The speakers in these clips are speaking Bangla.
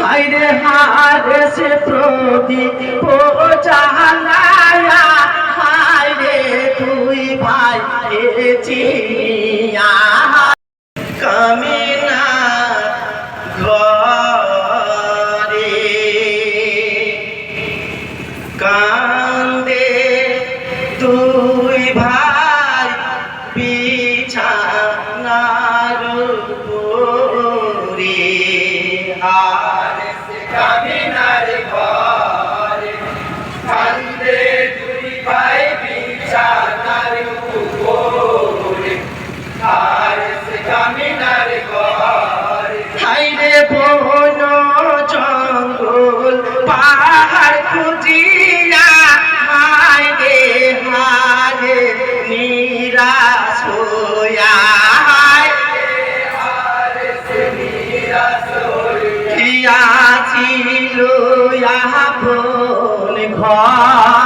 হাইরে হারে সে প্রতি পোচালায়া হাইরে তুই ভাই চিনিয়া। কামে হাইরে বন জঙ্গল পাহাড় খুঁজিয়া হাইরে হারে নিরাশ হইয়া ছিল আপন ঘর?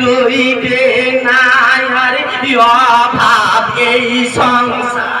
রইবে না আর অভাব এই সংসার।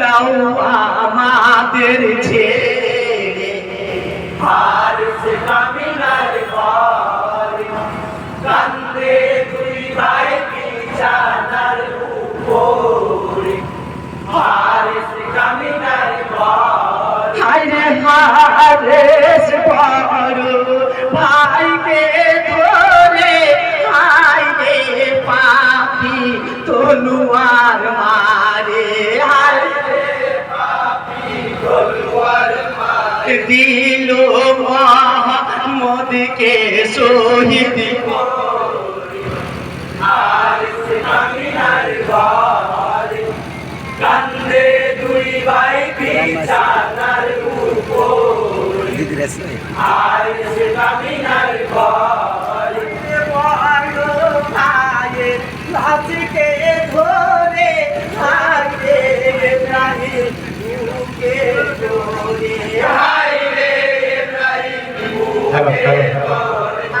দাও আমাদের ছেড়ে ফারস কামিনার ঘর কান্দে দুই ভাই বিছানার উপর। ফারস কামিনার ঘর হায় রে ফারস দিল মোহাম্মদকে শহীদ ইব্রাহিম